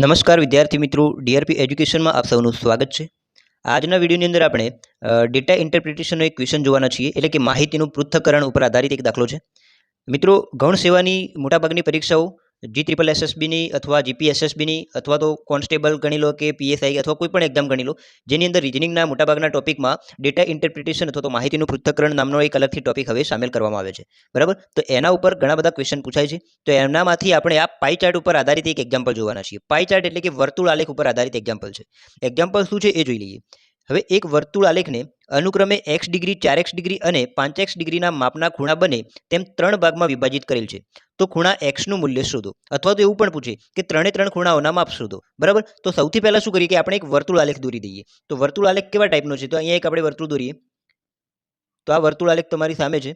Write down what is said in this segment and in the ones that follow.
નમસ્કાર વિદ્યાર્થી મિત્રો ડીઆરપી એજ્યુકેશનમાં આપ સૌનું સ્વાગત છે. આજના વિડીયોની અંદર આપણે ડેટા ઇન્ટરપ્રિટેશનનો એક ક્વેશ્ચન જોવાના છીએ, એટલે કે માહિતીનું પૃથ્થકરણ ઉપર આધારિત એક દાખલો છે. મિત્રો, ગૌણ સેવાની મોટાભાગની પરીક્ષાઓ જી ત્રિપલ એસએસબીની અથવા જીપીએસએસબીની અથવા તો કોન્સ્ટેબલ ગણી લો કે પીએસઆઈ અથવા કોઈ પણ એક્ઝામ ગણી લો, જેની અંદર રિઝનિંગના મોટાભાગના ટોપિકમાં ડેટા ઇન્ટરપ્રિટેશન અથવા તો માહિતીનું પૃથ્થકરણ નામનો એક અલગથી ટોપિક હવે સામેલ કરવામાં આવે છે. બરાબર? તો એના ઉપર ઘણા બધા ક્વેશ્ચન પૂછાય છે. તો એમનામાંથી આપણે આ પાઈ ચાર્ટ ઉપર આધારિત એક એક્ઝામ્પલ જોવાના છીએ. પાઈ ચાર્ટ એટલે કે વર્તુળ આલેખ ઉપર આધારિત એક્ઝામ્પલ છે. એક્ઝામ્પલ શું છે એ જોઈ લઈએ. હવે એક વર્તુળ આલેખને અનુક્રમે એક્સ ડિગ્રી, ચાર એક્સ ડિગ્રી અને પાંચ એક્સ ડિગ્રીના માપના ખૂણા બને તેમ ત્રણ ભાગમાં વિભાજિત કરેલ છે. તો ખૂણા એક્સનું મૂલ્ય શોધો. અથવા તો એવું પણ પૂછે કે ત્રણે ત્રણ ખૂણાઓના માપ શોધો. બરાબર? તો સૌથી પહેલાં શું કરીએ કે આપણે એક વર્તુળ આલેખ દોરી દઈએ. તો વર્તુળ આલેખ કેવા ટાઈપનો છે? તો અહીંયા એક આપણે વર્તુળ દોરીએ. તો આ વર્તુળ આલેખ તમારી સામે છે.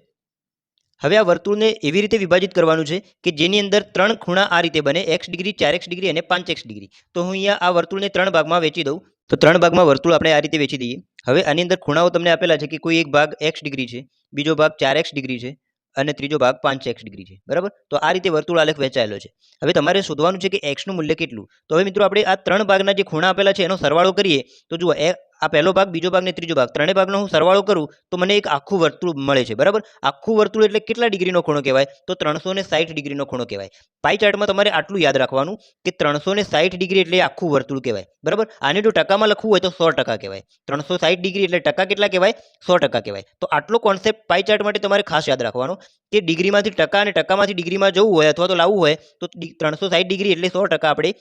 હવે આ વર્તુળને એવી રીતે વિભાજિત કરવાનું છે કે જેની અંદર ત્રણ ખૂણા આ રીતે બને એક્સ ડિગ્રી, ચાર એક્સ ડિગ્રી અને પાંચ એક્સ ડિગ્રી. તો હું અહીંયા આ વર્તુળને ત્રણ ભાગમાં વેચી દઉં. તો ત્રણ ભાગમાં વર્તુળ આપણે આ રીતે વેચી દઈએ. હવે આની અંદર ખૂણાઓ તમને આપેલા છે કે કોઈ એક ભાગ એક્સ ડિગ્રી છે, બીજો ભાગ ચાર એક્સ ડિગ્રી છે અને ત્રીજો ભાગ પાંચ એક્સ ડિગ્રી છે. બરાબર? તો આ રીતે વર્તુળ આલેખ વહેંચાયેલો છે. હવે તમારે શોધવાનું છે કે એક્સનું મૂલ્ય કેટલું? તો હવે મિત્રો આપણે આ ત્રણ ભાગના જે ખૂણા આપેલા છે એનો સરવાળો કરીએ તો જુઓ આ પહેલો ભાગ, બીજો ભાગ ને ત્રીજો ભાગ, ત્રણેય ભાગનો હું સરવાળો કરું તો મને એક આખું વર્તુળ મળે છે, બરાબર? આખું વર્તુળ એટલે કેટલા ડિગ્રીનો ખૂણો કહેવાય? તો ત્રણસો ને સાઠ ડિગ્રીનો ખૂણો કહેવાય. પાઈ ચાર્ટમાં તમારે આટલું યાદ રાખવાનું કે ત્રણસો ને સાઠ ડિગ્રી એટલે આખું વર્તુળ કહેવાય, બરાબર? આને જો ટકામાં લખવું હોય તો સો ટકા કહેવાય. ત્રણસો સાઠ ડિગ્રી એટલે ટકા કેટલા કહેવાય? સો ટકા કહેવાય. તો આટલો કોન્સેપ્ટ પાઈ ચાર્ટ માટે તમારે ખાસ યાદ રાખવાનો કે ડિગ્રીમાંથી ટકા અને ટકામાંથી ડિગ્રીમાં જવું હોય અથવા તો લાવવું હોય તો ત્રણસો સાઠ ડિગ્રી એટલે સો ટકા આપણે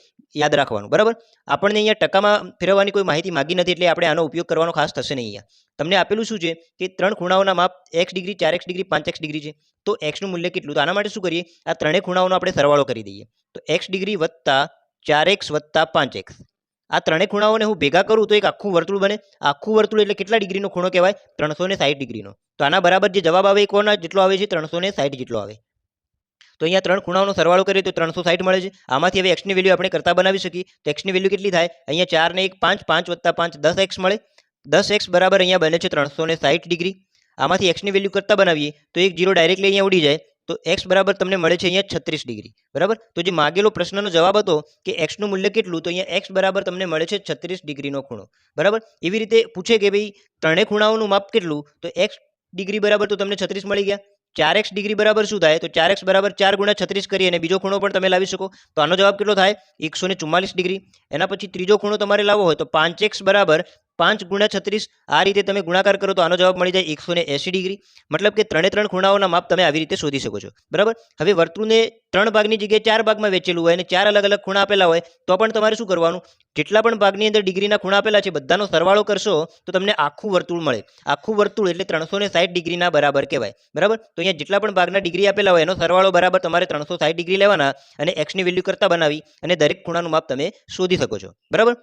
યાદ રાખવાનું, બરાબર? આપણને અહીંયા ટકામાં ફેરવવાની કોઈ માહિતી માગી નથી એટલે આપણે આનો ઉપયોગ કરવાનો ખાસ થશે નહીં અહીંયા. તમને આપેલું શું છે કે ત્રણ ખૂણાઓના માપ એક્સ ડિગ્રી, ચાર એક્સ ડિગ્રી, પાંચ એક્સ ડિગ્રી છે. તો એક્સનું મૂલ્ય કેટલું? તો આના માટે શું કરીએ? આ ત્રણેય ખૂણાઓનો આપણે સરવાળો કરી દઈએ. તો એક્સ ડિગ્રી વત્તા ચાર એક્સ વત્તા પાંચ એક્સ આ ત્રણેય ખૂણાઓને હું ભેગા કરું તો એક આખું વર્તુળ બને. આખું વર્તુળ એટલે કેટલા ડિગ્રીનો ખૂણો કહેવાય? ત્રણસો ને સાઠ ડિગ્રીનો. તો આના બરાબર જે જવાબ આવે એ કોના જેટલો આવે છે? ત્રણસો ને સાઠ જેટલો આવે. તો અહીંયા ત્રણ ખૂણાઓનો સરવાળો કરીએ તો ત્રણસો સાઠ મળે છે. આમાંથી હવે એક્સની વેલ્યુ આપણે કરતા બનાવી શકીએ. તો એક્સની વેલ્યુ કેટલી થાય? અહીંયા ચાર ને એક પાંચ પાંચ વત્તા પાંચ દસ એક્સ મળે. દસ એક્સ બરાબર અહીંયા બને છે ત્રણસો સાઠ ડિગ્રી. આમાંથી એક્સની વેલ્યુ કરતા બનાવીએ તો એક જીરો ડાયરેક્ટલી અહીંયા ઉડી જાય. તો એક્સ બરાબર તમને મળે છે અહીંયા છત્રીસ ડિગ્રી. બરાબર? તો જે માગેલો પ્રશ્નનો જવાબ હતો કે એક્સનું મૂલ્ય કેટલું, તો અહીંયા એક્સ બરાબર તમને મળે છે છત્રીસ ડિગ્રીનો ખૂણો. બરાબર? એવી રીતે પૂછે કે ભાઈ ત્રણેય ખૂણાઓનું માપ કેટલું? તો એક્સ ડિગ્રી બરાબર તો તમને છત્રીસ મળી ગયા. ચાર એક્સ ડિગ્રી બરાબર શું થાય? તો ચાર એક્સ બરાબર ચાર ગુણ્યા છત્રીસ કરી અને બીજો ખૂણો પણ તમે લાવી શકો. તો આનો જવાબ કેટલો થાય? એકસો ડિગ્રી. એના પછી ત્રીજો ખૂણો તમારે લાવવો હોય તો પાંચ એક્સ બરાબર પાંચ ગુણ્યા છત્રીસ, આ રીતે તમે ગુણાકાર કરો તો આનો જવાબ મળી જાય એકસો એંસી ડિગ્રી. મતલબ કે ત્રણે ત્રણ ખૂણાઓના માપ તમે આવી રીતે શોધી શકો છો. બરાબર? હવે વર્તુળને ત્રણ ભાગની જગ્યાએ ચાર ભાગમાં વેચેલું હોય અને ચાર અલગ અલગ ખૂણા આપેલા હોય, તો પણ તમારે શું કરવાનું? જેટલા પણ ભાગની અંદર ડિગ્રીના ખૂણા આપેલા છે, બધાનો સરવાળો કરશો, તો તમને આખું વર્તુળ મળે. આખું વર્તુળ એટલે ત્રણસો સાઠ ડિગ્રીના બરાબર કહેવાય. બરાબર? તો અહીંયા જેટલા પણ ભાગના ડિગ્રી આપેલા હોય, એનો સરવાળો બરાબર તમારે ત્રણસો સાઠ ડિગ્રી લેવાના અને એક્સની વેલ્યુ કરતા બનાવી અને દરેક ખૂણાનું માપ તમે શોધી શકો છો. બરાબર?